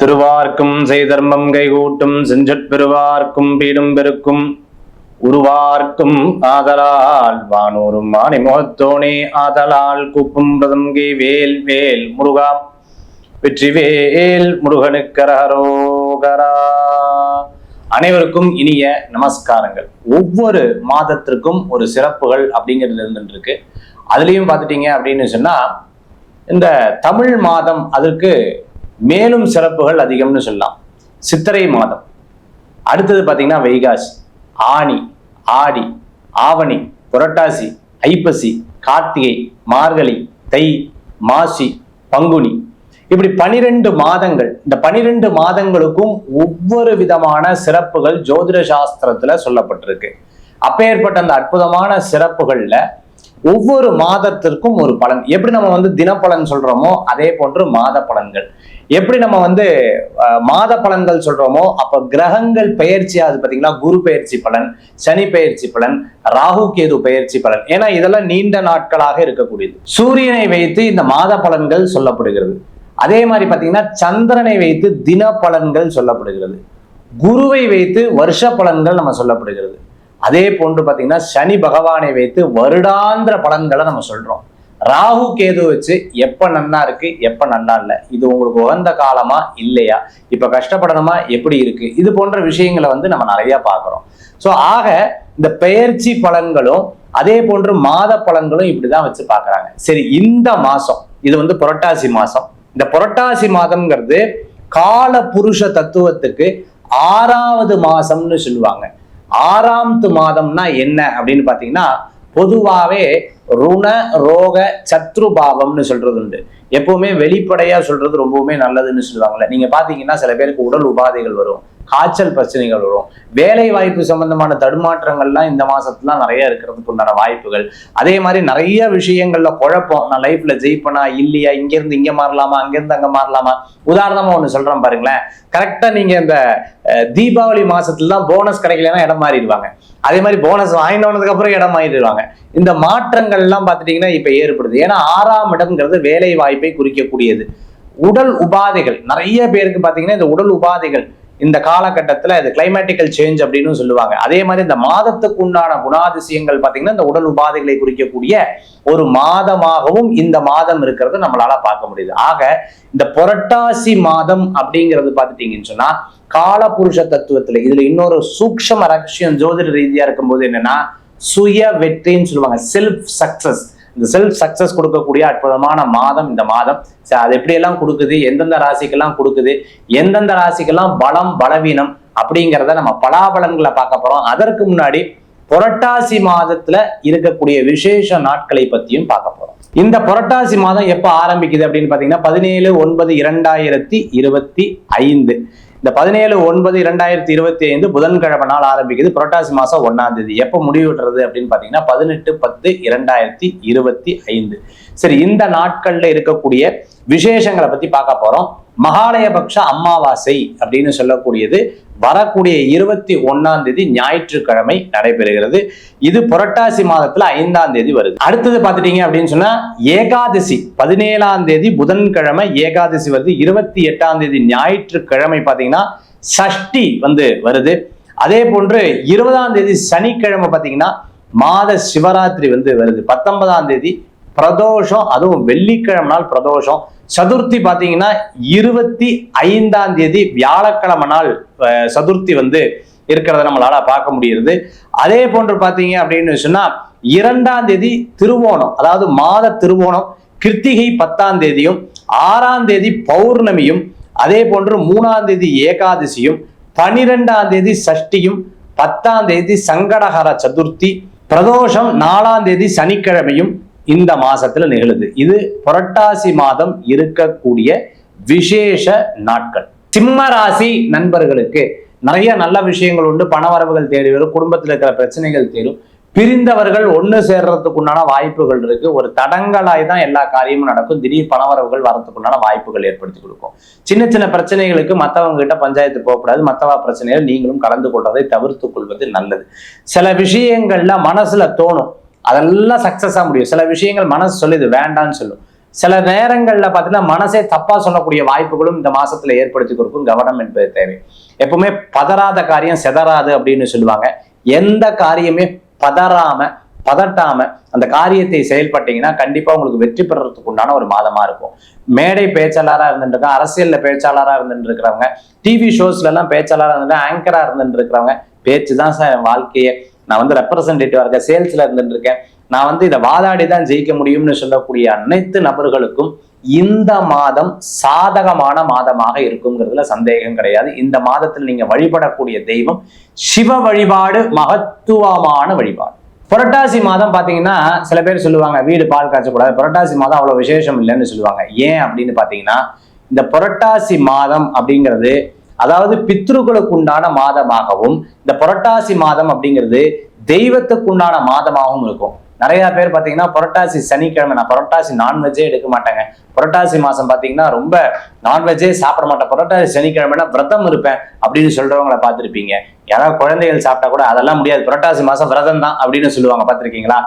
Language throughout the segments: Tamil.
திருவார்க்கும் செய்தர்மம் கைகூட்டும் செஞ்சற்பெருவார்க்கும் பீடும் பெருக்கும். உருவார்க்கும் ஆதலால் வானூரும் மாணி முகத்தோனே ஆதலால் கூப்பும் பதங்கை வேல் வேல் முருகா. வெற்றிவேல் முருகனுக்கரகரோகரா அனைவருக்கும் இனிய நமஸ்காரங்கள். ஒவ்வொரு மாதத்திற்கும் ஒரு சிறப்புகள் அப்படிங்கிறது இருந்துருக்கு அதுலேயும் பார்த்துட்டீங்க அப்படின்னு சொன்னால் இந்த தமிழ் மாதம் அதற்கு மேலும் சிறப்புகள் அதிகம்னு சொல்லலாம். சித்திரை மாதம். அடுத்தது பார்த்தீங்கன்னா வைகாசி. ஆனி ஆடி ஆவணி புரட்டாசி ஐப்பசி கார்த்திகை மார்கழி தை மாசி பங்குனி. இப்படி பனிரெண்டு மாதங்கள் இந்த பனிரெண்டு மாதங்களுக்கும் ஒவ்வொரு விதமான சிறப்புகள் ஜோதிட சாஸ்திரத்துல சொல்லப்பட்டிருக்கு. அப்பேற்பட்ட அந்த அற்புதமான சிறப்புகள்ல ஒவ்வொரு மாதத்திற்கும் ஒரு பலன். எப்படி நம்ம வந்து தினப்பலன் சொல்றோமோ அதே போன்று மாத பலன்கள் எப்படி நம்ம வந்து மாத பலன்கள் சொல்றோமோ அப்ப கிரகங்கள் பெயர்ச்சி அது பார்த்தீங்கன்னா குரு பெயர்ச்சி பலன் சனி பெயர்ச்சி பலன் ராகு கேது பெயர்ச்சி பலன். ஏன்னா இதெல்லாம் நீண்ட நாட்களாக இருக்கக்கூடியது. சூரியனை வைத்து இந்த மாத பலன்கள் சொல்லப்படுகிறது. அதே மாதிரி பாத்தீங்கன்னா சந்திரனை வைத்து தின பலன்கள் சொல்லப்படுகிறது. குருவை வைத்து வருஷ பலன்கள் நம்ம சொல்லப்படுகிறது. அதே போன்று பார்த்தீங்கன்னா சனி பகவானை வைத்து வருடாந்திர பலன்களை நம்ம சொல்றோம். ராகு கேது வச்சு எப்ப நன்னா இருக்கு எப்ப நல்லா இல்லை. இது உங்களுக்கு உகந்த காலமா இல்லையா? இப்ப கஷ்டப்படணுமா? எப்படி இருக்கு? இது போன்ற விஷயங்களை வந்து நம்ம நிறைய பார்க்குறோம். ஸோ ஆக இந்த பெயர்ச்சி பலன்களும் அதே போன்று மாத பலன்களும் இப்படிதான் வச்சு பார்க்குறாங்க. சரி இந்த மாசம் இது வந்து புரட்டாசி மாசம். இந்த புரட்டாசி மாதம்ங்கிறது கால புருஷ தத்துவத்துக்கு ஆறாவது மாசம்னு சொல்லுவாங்க. ஆறாம்த்து மாதம்னா என்ன அப்படின்னு பாத்தீங்கன்னா பொதுவாவே ருண ரோக சத்ரு பாவம்னு சொல்றது உண்டு. எப்பவுமே வெளிப்படையா சொல்றது ரொம்பவுமே நல்லதுன்னு சொல்லுவாங்கல்ல. நீங்க பாத்தீங்கன்னா சில பேருக்கு உடல் உபாதைகள் வரும். காய்ச்சல் பிரச்சனைகள் வரும். வேலை வாய்ப்பு சம்பந்தமான தடுமாற்றங்கள்லாம் இந்த மாசத்துல நிறைய இருக்கிறதுக்கு உண்டான வாய்ப்புகள். அதே மாதிரி நிறைய விஷயங்கள்ல குழப்பம். நான் லைஃப்ல ஜெயிப்பனா இல்லையா இங்க இருந்து இங்க மாறலாமா அங்க இருந்து அங்க மாறலாமா? உதாரணமா ஒண்ணு சொல்றேன் பாருங்களேன். கரெக்டா நீங்க இந்த அஹ், தீபாவளி மாசத்துல தான் போனஸ் கிடைக்கலன்னா இடம் மாறிடுவாங்க. அதே மாதிரி போனஸ் வாங்கினதுக்கு அப்புறம் இடம் மாறிடுவாங்க. இந்த மாற்றங்கள் எல்லாம் பார்த்துட்டீங்கன்னா இப்ப ஏற்படுது. ஏன்னா ஆறாம் இடம்ங்கிறது வேலை வாய்ப்பை குறிக்கக்கூடியது. உடல் உபாதைகள். நிறைய பேருக்கு பாத்தீங்கன்னா இந்த உடல் உபாதைகள் இந்த காலகட்டத்தில் இது கிளைமேட்டிக்கல் சேஞ்ச் அப்படின்னு சொல்லுவாங்க. அதே மாதிரி இந்த மாதத்துக்கு உண்டான குணாதிசயங்கள் பார்த்தீங்கன்னா இந்த உடல் உபாதைகளை குறிக்கக்கூடிய ஒரு மாதமாகவும் இந்த மாதம் இருக்கிறது நம்மளால பார்க்க முடியுது. ஆக இந்த புரட்டாசி மாதம் அப்படிங்கிறது பார்த்துட்டீங்கன்னு சொன்னா காலபுருஷ தத்துவத்துல இதுல இன்னொரு சூக்ஷம ரகசியம் ஜோதிட ரீதியா இருக்கும்போது என்னன்னா சுய வெற்றின்னு சொல்லுவாங்க. செல்ஃப் சக்சஸ் இந்த செல்ஃப் சக்சஸ் கொடுக்கக்கூடிய அற்புதமான மாதம் இந்த மாதம். அது எப்படியெல்லாம் கொடுக்குது? எந்தெந்த ராசிக்கெல்லாம் கொடுக்குது? எந்தெந்த ராசிக்கெல்லாம் பலம் பலவீனம் அப்படிங்கிறத நம்ம பலாபலன்களை பார்க்க போறோம். அதற்கு முன்னாடி புரட்டாசி மாதத்துல இருக்கக்கூடிய விசேஷ நாட்களை பத்தியும் பார்க்க போறோம். இந்த புரட்டாசி மாதம் எப்ப ஆரம்பிக்குது அப்படின்னு பாத்தீங்கன்னா பதினேழு ஒன்பது இரண்டாயிரத்தி இருபத்தி ஐந்து. இந்த பதினேழு ஒன்பது இரண்டாயிரத்தி இருபத்தி ஐந்து புதன்கிழமை நாள் ஆரம்பிக்குது. புரட்டாசி மாசம் ஒன்னாம் தேதி. எப்போ முடிவுற்றது அப்படின்னு பாத்தீங்கன்னா பதினெட்டு பத்து இரண்டாயிரத்தி இருபத்தி ஐந்து. சரி இந்த நாட்கள்ல இருக்கக்கூடிய விசேஷங்களை பத்தி பார்க்க போறோம். மகாலயபக்ஷ அமாவாசை அப்படின்னு சொல்லக்கூடியது வரக்கூடிய இருபத்தி ஒன்னாம் தேதி ஞாயிற்றுக்கிழமை நடைபெறுகிறது. இது புரட்டாசி மாதத்துல ஐந்தாம் தேதி வருது. அடுத்தது பார்த்துட்டீங்க அப்படின்னு சொன்னா ஏகாதசி பதினேழாம் தேதி புதன்கிழமை ஏகாதசி வருது. இருபத்தி எட்டாம் தேதி ஞாயிற்றுக்கிழமை பார்த்தீங்கன்னா சஷ்டி வந்து வருது. அதே போன்று இருபதாம் தேதி சனிக்கிழமை பார்த்தீங்கன்னா மாத சிவராத்திரி வந்து வருது. பத்தொன்பதாம் தேதி பிரதோஷம் அதுவும் வெள்ளிக்கிழமை நாள் பிரதோஷம். சதுர்த்தி பார்த்தீங்கன்னா இருபத்தி ஐந்தாம் தேதி வியாழக்கிழமை நாள் சதுர்த்தி வந்து இருக்கிறத நம்மளால பார்க்க முடியுது அதே போன்று பார்த்தீங்க அப்படின்னு சொன்னா இரண்டாம் தேதி திருவோணம் அதாவது மாத திருவோணம் கிருத்திகை பத்தாம் தேதியும் ஆறாம் தேதி பௌர்ணமியும் அதே போன்று மூணாம் தேதி ஏகாதசியும் பனிரெண்டாம் தேதி சஷ்டியும் பத்தாம் தேதி சங்கடஹர சதுர்த்தி பிரதோஷம் நாலாம் தேதி சனிக்கிழமையும் இந்த மாசத்துல நிகழுது. இது புரட்டாசி மாதம் இருக்கக்கூடிய விசேஷ நாட்கள். சிம்ம ராசி நண்பர்களுக்கு நிறைய நல்ல விஷயங்கள் உண்டு. பணவரவுகள் தேடி வரும். குடும்பத்தில் இருக்கிற பிரச்சனைகள் தேடும் பிரிந்தவர்கள் ஒன்று சேர்றதுக்கு உண்டான வாய்ப்புகள் இருக்கு. ஒரு தடங்களாய் தான் எல்லா காரியமும் நடக்கும். திடீர் பணவரவுகள் வரத்துக்குண்டான வாய்ப்புகள் ஏற்படுத்தி கொடுக்கும். சின்ன சின்ன பிரச்சனைகளுக்கு மற்றவங்க கிட்ட பஞ்சாயத்து போகக்கூடாது. மற்றவா பிரச்சனைகள் நீங்களும் கலந்து கொள்வதை தவிர்த்து கொள்வது நல்லது. சில விஷயங்கள்ல மனசுல தோணும். அதெல்லாம் சக்ஸஸாக முடியும். சில விஷயங்கள் மனசு சொல்லுது வேண்டான்னு சொல்லும். சில நேரங்களில் பார்த்தீங்கன்னா மனசே தப்பாக சொல்லக்கூடிய வாய்ப்புகளும் இந்த மாசத்துல ஏற்படுத்தி கொடுக்கும் கவனம் என்பது தேவை. எப்பவுமே பதறாத காரியம் செதறாது அப்படின்னு சொல்லுவாங்க. எந்த காரியமே பதறாம பதட்டாம அந்த காரியத்தை செயல்பட்டீங்கன்னா கண்டிப்பா உங்களுக்கு வெற்றி பெறறதுக்கு உண்டான ஒரு மாதமா இருக்கும். மேடை பேச்சாளரா இருந்துட்டு அரசியல்ல பேச்சாளரா இருந்துட்டு இருக்கிறவங்க டிவி ஷோஸ்ல எல்லாம் பேச்சாளரா இருந்துட்டு ஆங்கரா இருந்துட்டு இருக்கிறவங்க பேச்சு தான் சார் வாழ்க்கையை. நான் வந்து ரெப்ரசன்டேட்டிவா இருக்கேன் சேல்ஸ்ல இருந்துட்டு இருக்கேன் நான் வந்து இதை வாதாடி தான் ஜெயிக்க முடியும்னு சொல்லக்கூடிய அனைத்து நபர்களுக்கும் இந்த மாதம் சாதகமான மாதமாக இருக்குங்கிறதுல சந்தேகம் கிடையாது. இந்த மாதத்தில் நீங்க வழிபடக்கூடிய தெய்வம் சிவ வழிபாடு மகத்துவமான வழிபாடு. புரட்டாசி மாதம் பாத்தீங்கன்னா சில பேர் சொல்லுவாங்க வீடு பால் காய்ச்சக்கூடாது. புரட்டாசி மாதம் அவ்வளவு விசேஷம் இல்லைன்னு சொல்லுவாங்க. ஏன் அப்படின்னு பாத்தீங்கன்னா இந்த புரட்டாசி மாதம் அப்படிங்கிறது அதாவது பித்ருக்களுக்கு உண்டான மாதமாகவும் இந்த புரட்டாசி மாதம் அப்படிங்கிறது தெய்வத்துக்கு உண்டான மாதமாகவும் இருக்கும். நிறைய பேர் பார்த்தீங்கன்னா புரட்டாசி சனிக்கிழமை நான் புரட்டாசி நான்வெஜ்ஜே எடுக்க மாட்டேங்க. புரட்டாசி மாதம் பார்த்தீங்கன்னா ரொம்ப நான்வெஜ்ஜே சாப்பிட மாட்டேன். புரட்டாசி சனிக்கிழமைனா விரதம் இருப்பேன் அப்படின்னு சொல்றவங்களை பார்த்துருப்பீங்க. யாராவது குழந்தைகள் சாப்பிட்டா கூட அதெல்லாம் முடியாது. புரட்டாசி மாதம் விரதம் தான் அப்படின்னு சொல்லுவாங்க. பார்த்துருக்கீங்களா?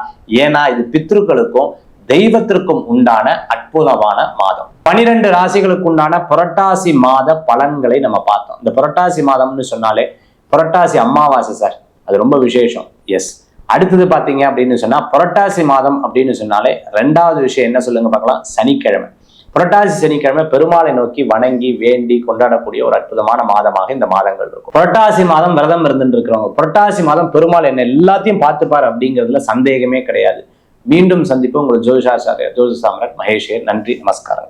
ஏன்னா இது பித்ருக்களுக்கும் தெய்வத்திற்கும் உண்டான அற்புதமான மாதம். பனிரெண்டு ராசிகளுக்கு உண்டான புரட்டாசி மாத பலன்களை நம்ம பார்த்தோம். இந்த புரட்டாசி மாதம்னு சொன்னாலே புரட்டாசி அமாவாசை சார். அது ரொம்ப விசேஷம். எஸ் அடுத்தது பார்த்தீங்க அப்படின்னு சொன்னா புரட்டாசி மாதம் அப்படின்னு சொன்னாலே ரெண்டாவது விஷயம் என்ன சொல்லுங்க பார்க்கலாம்? சனிக்கிழமை. புரட்டாசி சனிக்கிழமை பெருமாளை நோக்கி வணங்கி வேண்டி கொண்டாடக்கூடிய ஒரு அற்புதமான மாதமாக இந்த மாதங்கள் இருக்கும். புரட்டாசி மாதம் விரதம் இருந்துட்டு இருக்கிறவங்க புரட்டாசி மாதம் பெருமாள் என்ன எல்லாத்தையும் பார்த்துப்பார் அப்படிங்கிறதுல சந்தேகமே கிடையாது. மீண்டும் சந்திப்பு உங்கள் ஜோதிஷாச்சாரியர் ஜோதிஷ் சாம்ராட் மகேஷே. நன்றி நமஸ்காரங்கள்.